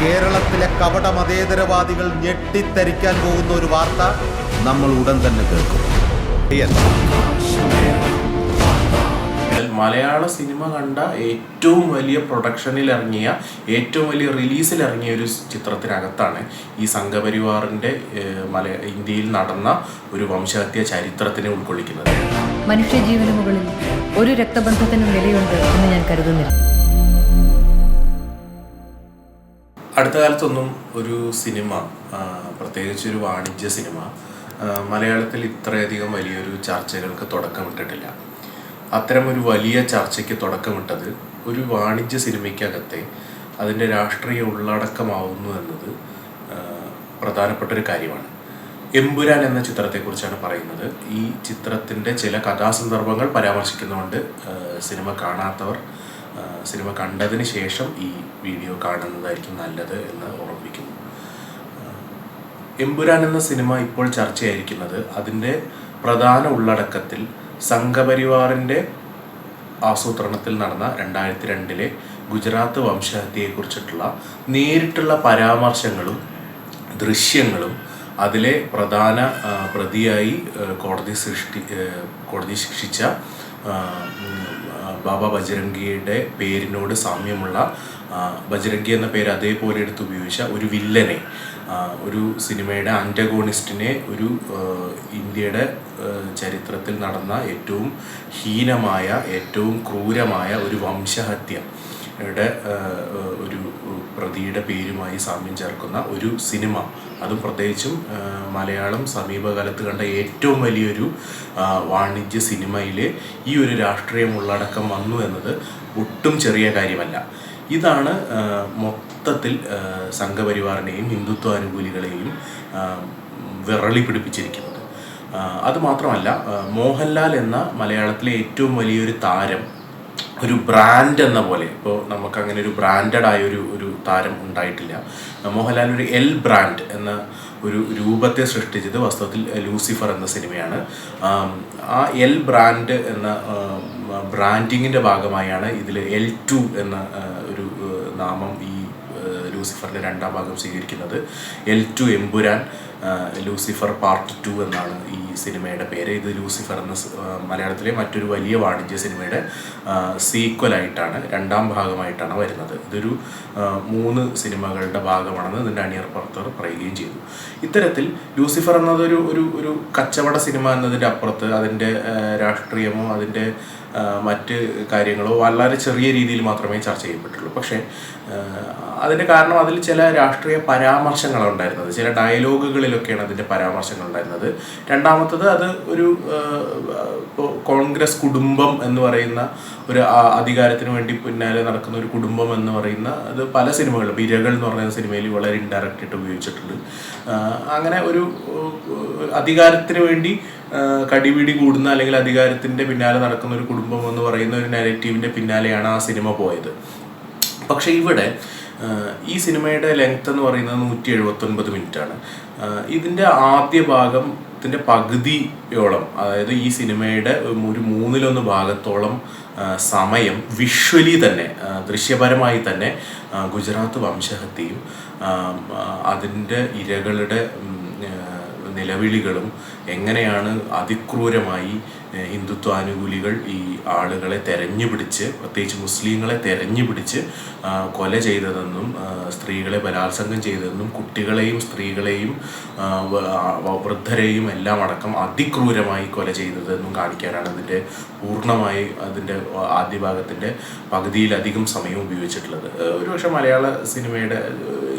കേരളത്തിലെ കപട മതേതരവാദികൾ ഞെട്ടിത്തരിക്കാൻ പോകുന്ന ഒരു വാർത്ത നമ്മൾ ഉടൻ തന്നെ കേൾക്കും. മലയാള സിനിമ കണ്ട ഏറ്റവും വലിയ പ്രൊഡക്ഷനിൽ ഇറങ്ങിയ ഏറ്റവും വലിയ റിലീസിൽ ഇറങ്ങിയ ഒരു ചിത്രത്തിനകത്താണ് ഈ സംഘപരിവാറിന്റെ മല ഇന്ത്യയിൽ നടന്ന ഒരു വംശഹത്യ ചരിത്രത്തിനെ ഉൾക്കൊള്ളിക്കുന്നത്. മനുഷ്യജീവന് മുകളിൽ ഒരു രക്തബന്ധത്തിനും വിലയുണ്ട് എന്ന് ഞാൻ കരുതുന്നില്ല. അടുത്ത കാലത്തൊന്നും ഒരു സിനിമ പ്രത്യേകിച്ച് ഒരു വാണിജ്യ സിനിമ മലയാളത്തിൽ ഇത്രയധികം വലിയൊരു ചർച്ചകൾക്ക് തുടക്കമിട്ടിട്ടില്ല അത്തരം ഒരു വലിയ ചർച്ചയ്ക്ക് തുടക്കമിട്ടത് ഒരു വാണിജ്യ സിനിമയ്ക്കകത്തെ അതിന്റെ രാഷ്ട്രീയ ഉള്ളടക്കമാവുന്നു എന്നത് പ്രധാനപ്പെട്ട ഒരു കാര്യമാണ്. എമ്പുരാൻ എന്ന ചിത്രത്തെക്കുറിച്ചാണ് പറയുന്നത്. ഈ ചിത്രത്തിന്റെ ചില കഥാസന്ദർഭങ്ങൾ പരാമർശിക്കുന്നതുകൊണ്ട് സിനിമ കാണാത്തവർ സിനിമ കണ്ടതിന് ശേഷം ഈ വീഡിയോ കാണുന്നതായിരിക്കും നല്ലത് എന്ന് ഓർമ്മിപ്പിക്കുന്നു എമ്പുരാൻ എന്ന സിനിമ ഇപ്പോൾ ചർച്ചയായിരിക്കുന്നത് അതിന്റെ പ്രധാന ഉള്ളടക്കത്തിൽ സംഘപരിവാറിന്റെ ആസൂത്രണത്തിൽ നടന്ന രണ്ടായിരത്തി രണ്ടിലെ ഗുജറാത്ത് വംശഹത്യയെക്കുറിച്ചിട്ടുള്ള നേരിട്ടുള്ള പരാമർശങ്ങളും ദൃശ്യങ്ങളും അതിലെ പ്രധാന പ്രതിയായി കോടതി സൃഷ്ടി കോടതി ശിക്ഷിച്ച ബാബ ബജരംഗിയുടെ പേരിനോട് സാമ്യമുള്ള ബജരംഗി എന്ന പേര് അതേപോലെ എടുത്ത് ഉപയോഗിച്ച ഒരു വില്ലനെ ഒരു സിനിമയുടെ അന്റഗോണിസ്റ്റിനെ ഒരു ഇന്ത്യയുടെ ചരിത്രത്തിൽ നടന്ന ഏറ്റവും ഹീനമായ ഏറ്റവും ക്രൂരമായ ഒരു വംശഹത്യ. യുടെ ഒരു പ്രതിയുടെ പേരുമായി സാമ്യം ചേർക്കുന്ന ഒരു സിനിമ. അതും പ്രത്യേകിച്ചും മലയാളം സമീപകാലത്ത് കണ്ട ഏറ്റവും വലിയൊരു വാണിജ്യ സിനിമയിലെ ഈ ഒരു രാഷ്ട്രീയം ഉള്ളടക്കം വന്നു എന്നത് ഒട്ടും ചെറിയ കാര്യമല്ല. ഇതാണ് മൊത്തത്തിൽ സംഘപരിവാറിനെയും ഹിന്ദുത്വ അനുകൂലികളെയും വിറളി പിടിപ്പിച്ചിരിക്കുന്നത് അതുമാത്രമല്ല മോഹൻലാൽ എന്ന മലയാളത്തിലെ ഏറ്റവും വലിയൊരു താരം ഒരു ബ്രാൻഡ് എന്ന പോലെ ഇപ്പോൾ നമുക്ക് അങ്ങനെ ഒരു ബ്രാൻഡഡ് ആയ ഒരു ഒരു താരം ഉണ്ടായിട്ടില്ല. മോഹൻലാൽ ഒരു എൽ ബ്രാൻഡ് എന്ന ഒരു രൂപത്തെ സൃഷ്ടിച്ചത് വാസ്തവത്തിൽ ലൂസിഫർ എന്ന സിനിമയാണ്. ആ എൽ ബ്രാൻഡ് എന്ന ബ്രാൻഡിങ്ങിന്റെ ഭാഗമായാണ് ഇതിൽ എൽ ടു എന്ന ഒരു നാമം ഈ ലൂസിഫറിന്റെ രണ്ടാം ഭാഗം സ്വീകരിക്കുന്നത്. L two Empuraan. ആ, ലൂസിഫർ പാർട്ട് ടു എന്നാണ് ഈ സിനിമയുടെ പേര്. ഇത് ലൂസിഫർ എന്ന മലയാളത്തിലെ മറ്റൊരു വലിയ വാണിജ്യ സിനിമയുടെ സീക്വലായിട്ടാണ് രണ്ടാം ഭാഗമായിട്ടാണ് വരുന്നത്. ഇതൊരു മൂന്ന് സിനിമകളുടെ ഭാഗമാണെന്ന് ഇതിന്റെ അണിയർ പുറത്തവർ പറയുകയും ചെയ്തു. ഇത്തരത്തിൽ ലൂസിഫർ എന്നതൊരു ഒരു ഒരു കച്ചവട സിനിമ എന്നതിന്റെ അപ്പുറത്ത് അതിന്റെ രാഷ്ട്രീയമോ അതിന്റെ മറ്റ് കാര്യങ്ങളോ വളരെ ചെറിയ രീതിയിൽ മാത്രമേ ചർച്ച ചെയ്യപ്പെട്ടുള്ളൂ. പക്ഷേ അതിന്റെ കാരണം അതിൽ ചില രാഷ്ട്രീയ പരാമർശങ്ങളാണ് ഉണ്ടായിരുന്നത്. ചില ഡയലോഗുകളിലൊക്കെയാണ് അതിന്റെ പരാമർശങ്ങൾ ഉണ്ടായിരുന്നത്. രണ്ടാമത്തത് അത് ഒരു കോൺഗ്രസ് കുടുംബം എന്ന് പറയുന്ന ഒരു അധികാരത്തിന് വേണ്ടി പിന്നാലെ നടക്കുന്ന ഒരു കുടുംബം എന്ന് പറയുന്ന അത് പല സിനിമകളിലും ഇരകൾ എന്ന് പറയുന്ന സിനിമയിൽ വളരെ ഇൻഡയറക്റ്റ് ആയിട്ട് ഉപയോഗിച്ചിട്ടുണ്ട്. അങ്ങനെ ഒരു അധികാരത്തിന് വേണ്ടി കടിപിടി കൂടുന്ന അല്ലെങ്കിൽ അധികാരത്തിന്റെ പിന്നാലെ നടക്കുന്ന ഒരു കുടുംബം എന്ന് പറയുന്ന ഒരു നെഗറ്റീവിന്റെ പിന്നാലെയാണ് ആ സിനിമ പോയത്. പക്ഷെ ഇവിടെ ഈ സിനിമയുടെ ലെങ്ത് എന്ന് പറയുന്നത് നൂറ്റി എഴുപത്തൊൻപത് മിനിറ്റ് ആണ് ഇതിന്റെ ആദ്യ ഭാഗത്തിന്റെ പകുതിയോളം അതായത് ഈ സിനിമയുടെ ഒരു മൂന്നിലൊന്ന് ഭാഗത്തോളം സമയം വിഷ്വലി തന്നെ ദൃശ്യപരമായി തന്നെ ഗുജറാത്ത് വംശഹത്യയും അതിന്റെ ഇരകളുടെ നിലവിളികളും എങ്ങനെയാണ് അതിക്രൂരമായി ഏഹ്, ഹിന്ദുത്വാനുകൂലികൾ ഈ ആളുകളെ തെരഞ്ഞു പിടിച്ച് പ്രത്യേകിച്ച് മുസ്ലിങ്ങളെ തെരഞ്ഞു പിടിച്ച് കൊല ചെയ്തതെന്നും സ്ത്രീകളെ ബലാത്സംഗം ചെയ്തതെന്നും കുട്ടികളെയും സ്ത്രീകളെയും വൃദ്ധരെയും എല്ലാം അടക്കം അതിക്രൂരമായി കൊല ചെയ്തതെന്നും കാണിക്കാനാണ് അതിന്റെ പൂർണമായി അതിന്റെ ആദ്യ ഭാഗത്തിന്റെ പകുതിയിലധികം സമയം ഉപയോഗിച്ചിട്ടുള്ളത്. ഒരുപക്ഷെ മലയാള സിനിമയുടെ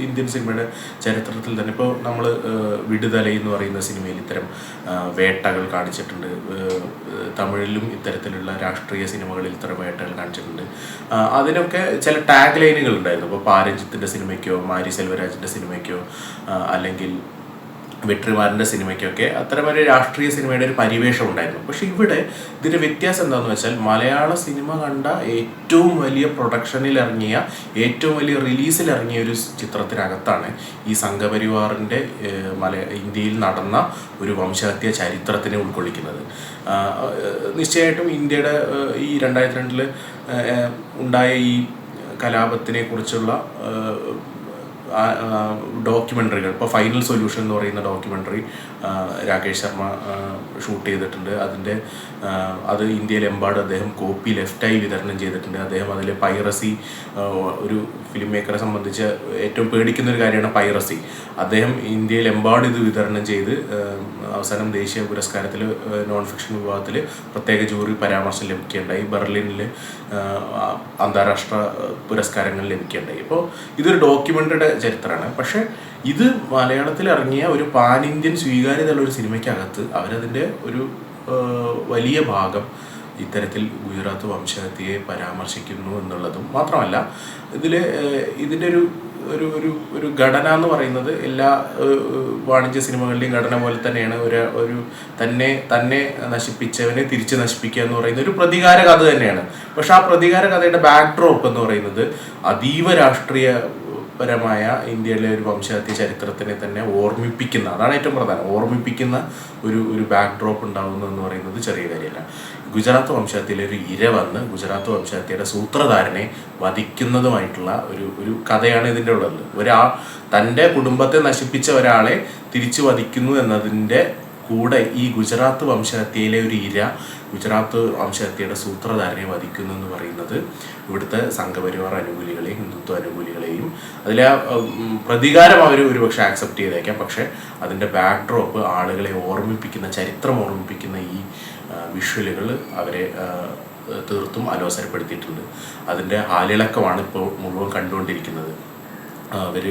ഇന്ത്യൻ സിനിമയുടെ ചരിത്രത്തിൽ തന്നെ ഇപ്പോൾ നമ്മൾ വിടുതല എന്ന് പറയുന്ന സിനിമയിൽ ഇത്തരം വേട്ടകൾ കാണിച്ചിട്ടുണ്ട്. തമിഴിലും ഇത്തരത്തിലുള്ള രാഷ്ട്രീയ സിനിമകളിൽ വേട്ടകൾ കാണിച്ചിട്ടുണ്ട്. അതിനൊക്കെ ചില ടാഗ് ലൈനുകൾ ഉണ്ടായിരുന്നു. ഇപ്പോൾ പാരഞ്ജിത്തിന്റെ സിനിമയ്ക്കോ മാരി സെൽവരാജിന്റെ സിനിമയ്ക്കോ അല്ലെങ്കിൽ വെട്രിമാറിന്റെ സിനിമയ്ക്കൊക്കെ അത്തരം ഒരു രാഷ്ട്രീയ സിനിമയുടെ ഒരു പരിവേഷം ഉണ്ടായിരുന്നു പക്ഷെ ഇവിടെ ഇതിന്റെ വ്യത്യാസം എന്താണെന്ന് വെച്ചാൽ മലയാള സിനിമ കണ്ട ഏറ്റവും വലിയ പ്രൊഡക്ഷനിൽ ഇറങ്ങിയ ഏറ്റവും വലിയ റിലീസിൽ ഇറങ്ങിയ ഒരു ചിത്രത്തിനകത്താണ് ഈ സംഘപരിവാറിന്റെ മല ഇന്ത്യയിൽ നടന്ന ഒരു വംശഹത്യ ചരിത്രത്തിനെ ഉൾക്കൊള്ളിക്കുന്നത്. നിശ്ചയമായിട്ടും ഇന്ത്യയുടെ ഈ രണ്ടായിരത്തി രണ്ടിൽ ഉണ്ടായ ഈ കലാപത്തിനെ കുറിച്ചുള്ള ഡോക്യുമെന്ററികൾ ഇപ്പോൾ ഫൈനൽ സൊല്യൂഷൻ എന്ന് പറയുന്ന ഡോക്യുമെന്ററി രാകേഷ് ശർമ്മ ഷൂട്ട് ചെയ്തിട്ടുണ്ട്. അതിന്റെ അത് ഇന്ത്യയിലെമ്പാട് അദ്ദേഹം കോപ്പി ലെഫ്റ്റായി വിതരണം ചെയ്തിട്ടുണ്ട്. അദ്ദേഹം അതിൽ പൈറസി ഒരു ഫിലിം മേക്കറെ സംബന്ധിച്ച് ഏറ്റവും പേടിക്കുന്ന ഒരു കാര്യമാണ് പൈറസി അദ്ദേഹം ഇന്ത്യയിലെമ്പാട് ഇത് വിതരണം ചെയ്ത് അവസാനം ദേശീയ പുരസ്കാരത്തിൽ നോൺ ഫിക്ഷൻ വിഭാഗത്തിൽ പ്രത്യേക ജൂറി പരാമർശം ലഭിക്കുകയുണ്ടായി. ബെർലിനിൽ അന്താരാഷ്ട്ര പുരസ്കാരങ്ങൾ ലഭിക്കുകയുണ്ടായി. ഇപ്പോൾ ഇതൊരു ഡോക്യുമെന്ററിയുടെ ചരിത്രമാണ്. പക്ഷേ ഇത് മലയാളത്തിൽ ഇറങ്ങിയ ഒരു പാൻ ഇന്ത്യൻ സ്വീകാര്യതയുള്ള ഒരു സിനിമയ്ക്കകത്ത് അവരതിന്റെ ഒരു വലിയ ഭാഗം ഇത്തരത്തിൽ ഗുജറാത്ത് വംശഹത്യയെ പരാമർശിക്കുന്നു എന്നുള്ളതും മാത്രമല്ല ഇതിൽ ഇതിന്റെ ഒരു ഒരു ഒരു ഒരു ഘടന എന്ന് പറയുന്നത് എല്ലാ വാണിജ്യ സിനിമകളുടെയും ഘടന പോലെ തന്നെയാണ്. ഒരു ഒരു തന്നെ തന്നെ നശിപ്പിച്ചവനെ തിരിച്ച് നശിപ്പിക്കുക എന്ന് പറയുന്ന ഒരു പ്രതികാര കഥ തന്നെയാണ്. പക്ഷെ ആ പ്രതികാര കഥയുടെ ബാക്ക് ഡ്രോപ്പ് എന്ന് പറയുന്നത് അതീവ രാഷ്ട്രീയ പരമായ ഇന്ത്യയിലെ ഒരു വംശഹത്യ ചരിത്രത്തിനെ തന്നെ ഓർമ്മിപ്പിക്കുന്ന അതാണ് ഏറ്റവും പ്രധാനം. ഓർമ്മിപ്പിക്കുന്ന ഒരു ഒരു ബാക്ക്ഡ്രോപ്പ് ഉണ്ടാകുന്നു എന്ന് പറയുന്നത് ചെറിയ കാര്യമല്ല. ഗുജറാത്ത് വംശഹത്യയിലെ ഒരു ഇര വന്ന് ഗുജറാത്ത് വംശഹത്യയുടെ സൂത്രധാരനെ വധിക്കുന്നതുമായിട്ടുള്ള ഒരു ഒരു കഥയാണ് ഇതിന്റെ ഉള്ളത്. ഒരാൾ തന്റെ കുടുംബത്തെ നശിപ്പിച്ച ഒരാളെ തിരിച്ചു വധിക്കുന്നു എന്നതിന്റെ കൂടെ ഈ ഗുജറാത്ത് വംശഹത്യയിലെ ഒരു ഇര ഗുജറാത്ത് വംശഹത്യയുടെ സൂത്രധാരനെ വധിക്കുന്നു എന്ന് പറയുന്നത് ഇവിടുത്തെ സംഘപരിവാർ അനുകൂലികളെയും ഹിന്ദുത്വ അനുകൂലികളെയും അതിലെ പ്രതികാരം അവർ ഒരുപക്ഷെ ആക്സെപ്റ്റ് ചെയ്തേക്കാം. പക്ഷേ അതിന്റെ ബാക്ക്ഡ്രോപ്പ് ആളുകളെ ഓർമ്മിപ്പിക്കുന്ന ചരിത്രം ഓർമ്മിപ്പിക്കുന്ന ഈ വിഷ്വലുകൾ അവരെ തീർത്തും അലോസരപ്പെടുത്തിയിട്ടുണ്ട്. അതിന്റെ ആലിളക്കമാണ് ഇപ്പോൾ മുഴുവൻ കണ്ടുകൊണ്ടിരിക്കുന്നത്. അവർ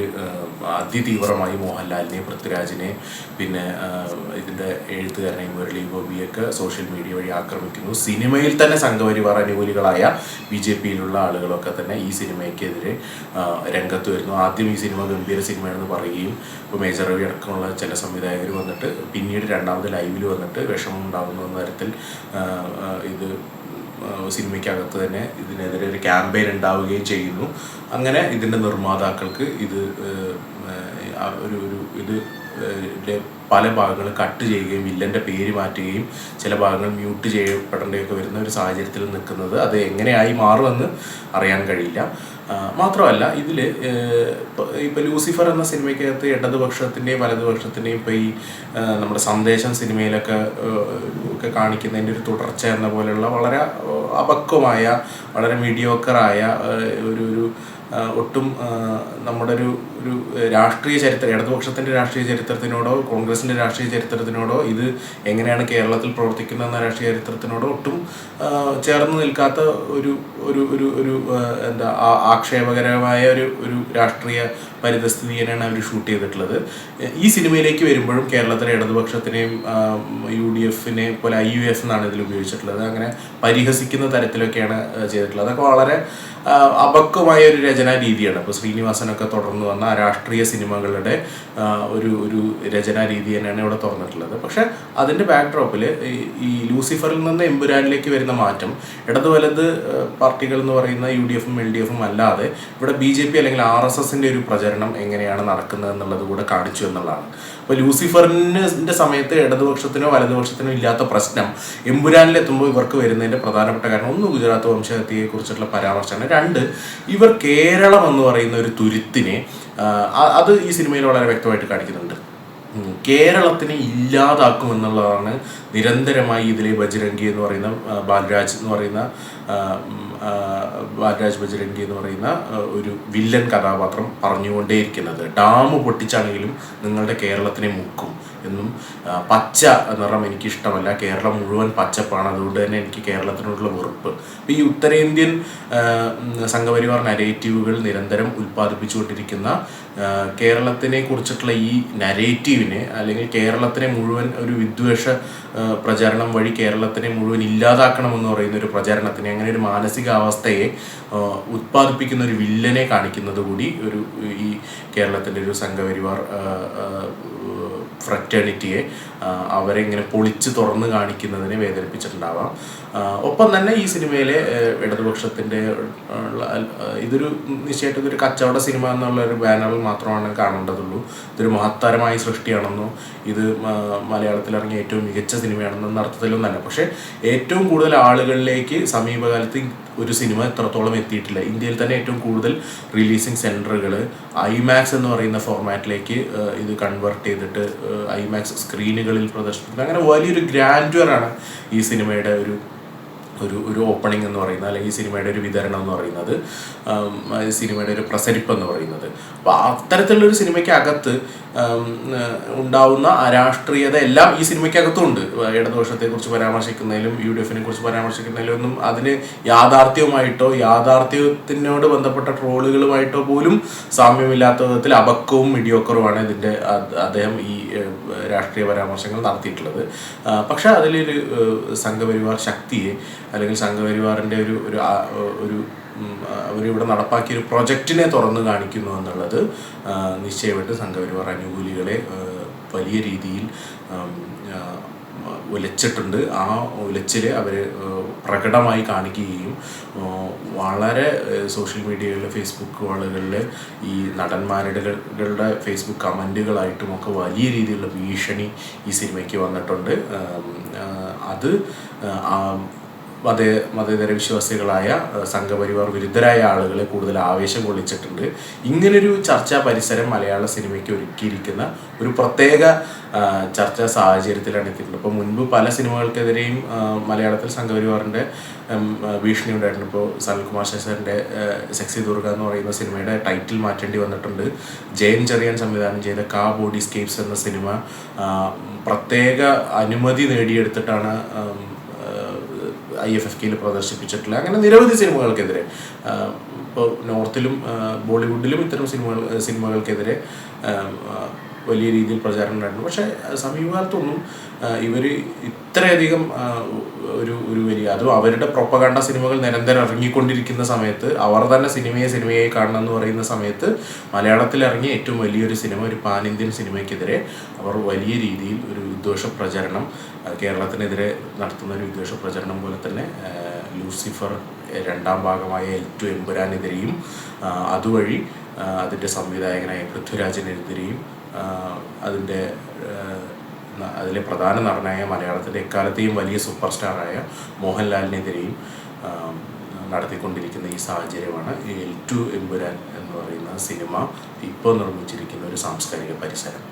അതിതീവ്രമായി മോഹൻലാലിനെ പൃഥ്വിരാജിനെ പിന്നെ ഇതിന്റെ എഴുത്തുകാരനെയും മുരളി ഗോപിയൊക്കെ സോഷ്യൽ മീഡിയ വഴി ആക്രമിക്കുന്നു. സിനിമയിൽ തന്നെ സംഘപരിവാർ അനുകൂലികളായ ബി ജെ പിയിലുള്ള ആളുകളൊക്കെ തന്നെ ഈ സിനിമയ്ക്കെതിരെ രംഗത്ത് വരുന്നു. ആദ്യം ഈ സിനിമ ഗംഭീര സിനിമയാണെന്ന് പറയുകയും ഇപ്പോൾ മേജർ രവി അടക്കമുള്ള ചില സംവിധായകർ വന്നിട്ട് പിന്നീട് രണ്ടാമത് ലൈവിൽ വന്നിട്ട് വിഷമം ഉണ്ടാകുന്ന തരത്തിൽ ഇത് സിനിമയ്ക്കകത്ത് തന്നെ ഇതിനെതിരെ ഒരു ക്യാമ്പയിൻ ഉണ്ടാവുകയും ചെയ്യുന്നു. അങ്ങനെ ഇതിന്റെ നിർമ്മാതാക്കൾക്ക് ഇത് ഒരു ഒരു ഇത് പല ഭാഗങ്ങൾ കട്ട് ചെയ്യുകയും വില്ലന്റെ പേര് മാറ്റുകയും ചില ഭാഗങ്ങൾ മ്യൂട്ട് ചെയ്യപ്പെടേണ്ടതൊക്കെ വരുന്ന ഒരു സാഹചര്യത്തിൽ നിൽക്കുന്നത് അത് എങ്ങനെയായി മാറുമെന്ന് അറിയാൻ കഴിയില്ല. മാത്രമല്ല ഇതിൽ ഇപ്പോൾ ലൂസിഫർ എന്ന സിനിമയ്ക്കകത്ത് ഇടതുപക്ഷത്തിന്റെയും വലതുപക്ഷത്തിന്റെയും ഇപ്പോൾ ഈ നമ്മുടെ സന്ദേശം സിനിമയിലൊക്കെ ഒക്കെ കാണിക്കുന്നതിന്റെ ഒരു തുടർച്ച എന്ന പോലെയുള്ള വളരെ അപക്വമായ വളരെ മീഡിയോക്കറായ ഒരു ഒരു ഒട്ടും നമ്മുടെ ഒരു ഒരു രാഷ്ട്രീയ ചരിത്രം ഇടതുപക്ഷത്തിന്റെ രാഷ്ട്രീയ ചരിത്രത്തിനോടോ കോൺഗ്രസിന്റെ രാഷ്ട്രീയ ചരിത്രത്തിനോടോ ഇത് എങ്ങനെയാണ് കേരളത്തിൽ പ്രവർത്തിക്കുന്നതെന്ന രാഷ്ട്രീയ ചരിത്രത്തിനോടോ ഒട്ടും ചേർന്ന് നിൽക്കാത്ത ഒരു ഒരു ഒരു ഒരു എന്താ ആക്ഷേപകരമായ ഒരു ഒരു രാഷ്ട്രീയ പരിതസ്ഥിതിയാണ് അവർ ഷൂട്ട് ചെയ്തിട്ടുള്ളത്. ഈ സിനിമയിലേക്ക് വരുമ്പോഴും കേരളത്തിലെ ഇടതുപക്ഷത്തിനെയും യു ഡി എഫിനെ പോലെ ഐ യു എഫ് എന്നാണ് ഇതിൽ ഉപയോഗിച്ചിട്ടുള്ളത്. അങ്ങനെ പരിഹസിക്കുന്ന തരത്തിലൊക്കെയാണ് ചെയ്തിട്ടുള്ളത്. അതൊക്കെ വളരെ അപക്വമായ ഒരു രചനാ രീതിയാണ്. ഇപ്പോൾ ശ്രീനിവാസനൊക്കെ തുടർന്ന് വന്ന രാഷ്ട്രീയ സിനിമകളുടെ ഒരു ഒരു രചനാ രീതി തന്നെയാണ് ഇവിടെ തുറന്നിട്ടുള്ളത്. പക്ഷെ അതിന്റെ ബാക്ക്ഡ്രോപ്പിൽ ഈ ലൂസിഫറിൽ നിന്ന് എമ്പുരാനിലേക്ക് വരുന്ന മാറ്റം ഇടതു വലത് പാർട്ടികൾ എന്ന് പറയുന്ന യു ഡി എഫും എൽ ഡി എഫും അല്ലാതെ ഇവിടെ ബി ജെ പി അല്ലെങ്കിൽ ആർ എസ് എസിന്റെ ഒരു പ്രചരണം എങ്ങനെയാണ് നടക്കുന്നത് എന്നുള്ളത് കൂടെ കാണിച്ചു എന്നുള്ളതാണ്. അപ്പോൾ ലൂസിഫറിന്റെ സമയത്ത് ഇടതുപക്ഷത്തിനോ വലതുപക്ഷത്തിനോ ഇല്ലാത്ത പ്രശ്നം എമ്പുരാനിലെത്തുമ്പോൾ ഇവർക്ക് വരുന്നതിന്റെ പ്രധാനപ്പെട്ട കാരണം ഒന്ന് ഗുജറാത്ത് വംശഹത്യയെ കുറിച്ചുള്ള പരാമർശമാണ് രണ്ട് ഇവർ കേരളം എന്ന് പറയുന്ന ഒരു തുരുത്തിനെ അത് ഈ സിനിമയിൽ വളരെ വ്യക്തമായിട്ട് കാണിക്കുന്നുണ്ട്. കേരളത്തിനെ ഇല്ലാതാക്കും എന്നുള്ളതാണ് നിരന്തരമായി ഇതിലെ ബജ്രംഗി എന്ന് പറയുന്ന ബാലരാജ് എന്ന് പറയുന്ന ബാലരാജ് ബജരംഗി എന്ന് പറയുന്ന ഒരു വില്ലൻ കഥാപാത്രം പറഞ്ഞുകൊണ്ടേയിരിക്കുന്നത്. ഡാം പൊട്ടിച്ചാണെങ്കിലും നിങ്ങളുടെ കേരളത്തിനെ മുക്കും എന്നും പച്ച നിറം എനിക്ക് ഇഷ്ടമല്ല കേരളം മുഴുവൻ പച്ചപ്പാണ്. അതുകൊണ്ട് തന്നെ എനിക്ക് കേരളത്തിനോടുള്ള വെറുപ്പ്. അപ്പോൾ ഈ ഉത്തരേന്ത്യൻ സംഘപരിവാർ നരേറ്റീവുകൾ നിരന്തരം ഉൽപ്പാദിപ്പിച്ചുകൊണ്ടിരിക്കുന്ന കേരളത്തിനെ കുറിച്ചിട്ടുള്ള ഈ നരേറ്റീവിനെ അല്ലെങ്കിൽ കേരളത്തിനെ മുഴുവൻ ഒരു വിദ്വേഷ പ്രചാരണം വഴി കേരളത്തിനെ മുഴുവൻ ഇല്ലാതാക്കണമെന്ന് പറയുന്ന ഒരു പ്രചാരണത്തിനെ അങ്ങനെ ഒരു മാനസികാവസ്ഥയെ ഉത്പാദിപ്പിക്കുന്ന ഒരു വില്ലനെ കാണിക്കുന്നത് കൂടി ഒരു ഈ കേരളത്തിന്റെ ഒരു സംഘപരിവാർ ഫ്രറ്റേണിറ്റിയെ അവരെ ഇങ്ങനെ പൊളിച്ച് തുറന്ന് കാണിക്കുന്നതിനെ വേദനിപ്പിച്ചിട്ടുണ്ടാവാം. ഒപ്പം തന്നെ ഈ സിനിമയിലെ ഇടതുപക്ഷത്തിന്റെ ഇതൊരു നിശ്ചയമായിട്ടും ഇതൊരു കച്ചവട സിനിമ എന്നുള്ള ഒരു ബാനറിൽ മാത്രമാണ് കാണേണ്ടതുള്ളൂ. ഇതൊരു മഹത്തരമായ സൃഷ്ടിയാണെന്നോ ഇത് മലയാളത്തിൽ ഇറങ്ങിയ ഏറ്റവും മികച്ച സിനിമയാണെന്നും നടത്തത്തിലും തന്നെ പക്ഷേ ഏറ്റവും കൂടുതൽ ആളുകളിലേക്ക് സമീപകാലത്ത് ഒരു സിനിമ എത്രത്തോളം എത്തിയിട്ടില്ല. ഇന്ത്യയിൽ തന്നെ ഏറ്റവും കൂടുതൽ റിലീസിങ് സെന്ററുകൾ ഐമാക്സ് എന്ന് പറയുന്ന ഫോർമാറ്റിലേക്ക് ഇത് കൺവേർട്ട് ചെയ്തിട്ട് ഐമാക്സ് സ്ക്രീനുകളിൽ പ്രദർശിപ്പിക്കുന്നത്. അങ്ങനെ വലിയൊരു ഗ്രാൻഡ്വറാണ് ഈ സിനിമയുടെ ഒരു ഒരു ഒരു ഓപ്പണിംഗ് എന്ന് പറയുന്നത് അല്ലെങ്കിൽ സിനിമയുടെ ഒരു വിതരണം എന്ന് പറയുന്നത്. സിനിമയുടെ ഒരു പ്രസരിപ്പ് എന്ന് പറയുന്നത്. അപ്പോൾ അത്തരത്തിലുള്ളൊരു സിനിമയ്ക്ക് അകത്ത് ഉണ്ടാവുന്ന രാഷ്ട്രീയത എല്ലാം ഈ സിനിമയ്ക്കകത്തുണ്ട്. ഇടതുപക്ഷത്തെ ഇടതുപക്ഷത്തെക്കുറിച്ച് പരാമർശിക്കുന്നതിലും യു ഡി എഫിനെ കുറിച്ച് പരാമർശിക്കുന്നതിലും ഒന്നും അതിന് യാഥാർത്ഥ്യവുമായിട്ടോ യാഥാർത്ഥ്യത്തിനോട് ബന്ധപ്പെട്ട ട്രോളുകളുമായിട്ടോ പോലും സാമ്യമില്ലാത്ത വിധത്തിൽ അബക്കവും മിഡിയോക്കറുമാണ് ഇതിന്റെ അദ്ദേഹം ഈ രാഷ്ട്രീയ പരാമർശങ്ങൾ നടത്തിയിട്ടുള്ളത്. പക്ഷെ അതിലൊരു സംഘപരിവാർ ശക്തിയെ അല്ലെങ്കിൽ സംഘപരിവാറിന്റെ ഒരു ഒരു അവരിവിടെ നടപ്പാക്കിയൊരു പ്രൊജക്റ്റിനെ തുറന്നു കാണിക്കുന്നു എന്നുള്ളത് നിശ്ചയമായിട്ട് സംഘപരിവാർ അനുകൂലികളെ വലിയ രീതിയിൽ ഉലച്ചിട്ടുണ്ട്. ആ ഉലച്ചിൽ അവർ പ്രകടമായി കാണിക്കുകയും വളരെ സോഷ്യൽ മീഡിയകളിൽ ഫേസ്ബുക്ക് വാളുകളിൽ ഈ നടന്മാരുടെ ഫേസ്ബുക്ക് കമന്റുകളായിട്ടും ഒക്കെ വലിയ രീതിയിലുള്ള ഭീഷണി ഈ സിനിമയ്ക്ക് വന്നിട്ടുണ്ട്. അത് മത മതേതര വിശ്വാസികളായ സംഘപരിവാർ വിരുദ്ധരായ ആളുകളെ കൂടുതൽ ആവേശം കൊള്ളിച്ചിട്ടുണ്ട്. ഇങ്ങനൊരു ചർച്ചാ പരിസരം മലയാള സിനിമയ്ക്ക് ഒരുക്കിയിരിക്കുന്ന ഒരു പ്രത്യേക ചർച്ചാ സാഹചര്യത്തിലാണ് എത്തിയിട്ടുള്ളത്. ഇപ്പോൾ മുൻപ് പല സിനിമകൾക്കെതിരെയും മലയാളത്തിൽ സംഘപരിവാറിന്റെ ഭീഷണി ഉണ്ടായിട്ടുണ്ട്. ഇപ്പോൾ സൽകുമാർ ശശറിന്റെ സെക്സി ദുർഗ എന്ന് പറയുന്ന സിനിമയുടെ ടൈറ്റിൽ മാറ്റേണ്ടി വന്നിട്ടുണ്ട്. ജയൻ ചെറിയാൻ സംവിധാനം ചെയ്ത കാ ബോഡി സ്കേപ്സ് എന്ന സിനിമ പ്രത്യേക അനുമതി നേടിയെടുത്തിട്ടാണ് ഐ എഫ് എഫ് കെയിൽ പ്രദർശിപ്പിച്ചിട്ടില്ല. അങ്ങനെ നിരവധി സിനിമകൾക്കെതിരെ. ഇപ്പോൾ നോർത്തിലും ബോളിവുഡിലും ഇത്തരം സിനിമകൾ സിനിമകൾക്കെതിരെ വലിയ രീതിയിൽ പ്രചാരണം ഉണ്ടായിരുന്നു പക്ഷേ സമീപകാലത്തൊന്നും ഇവർ ഇത്രയധികം ഒരു ഒരു വലിയ അതും അവരുടെ പ്രൊപ്പകണ്ട സിനിമകൾ നിരന്തരം ഇറങ്ങിക്കൊണ്ടിരിക്കുന്ന സമയത്ത് അവർ തന്നെ സിനിമയെ സിനിമയായി കാണണം എന്ന് പറയുന്ന സമയത്ത് മലയാളത്തിൽ ഇറങ്ങിയ ഏറ്റവും വലിയൊരു സിനിമ ഒരു പാൻ ഇന്ത്യൻ സിനിമയ്ക്കെതിരെ അവർ വലിയ രീതിയിൽ ഒരു വിദ്വേഷ പ്രചരണം കേരളത്തിനെതിരെ നടത്തുന്ന ഒരു വിദ്വേഷ പ്രചരണം പോലെ തന്നെ ലൂസിഫർ രണ്ടാം ഭാഗമായ എൽ ടു എമ്പുരാനെതിരെയും അതുവഴി അതിന്റെ സംവിധായകനായ പൃഥ്വിരാജിനെതിരെയും അതിന്റെ അതിലെ പ്രധാന നടനായ മലയാളത്തിന്റെ എക്കാലത്തെയും വലിയ സൂപ്പർ സ്റ്റാറായ മോഹൻലാലിനെതിരെയും നടത്തിക്കൊണ്ടിരിക്കുന്ന ഈ സാഹചര്യമാണ് എൽ ടു എമ്പുരാൻ എന്ന് പറയുന്ന സിനിമ ഇപ്പോൾ നിർമ്മിച്ചിരിക്കുന്ന ഒരു സാംസ്കാരിക പരിസരം.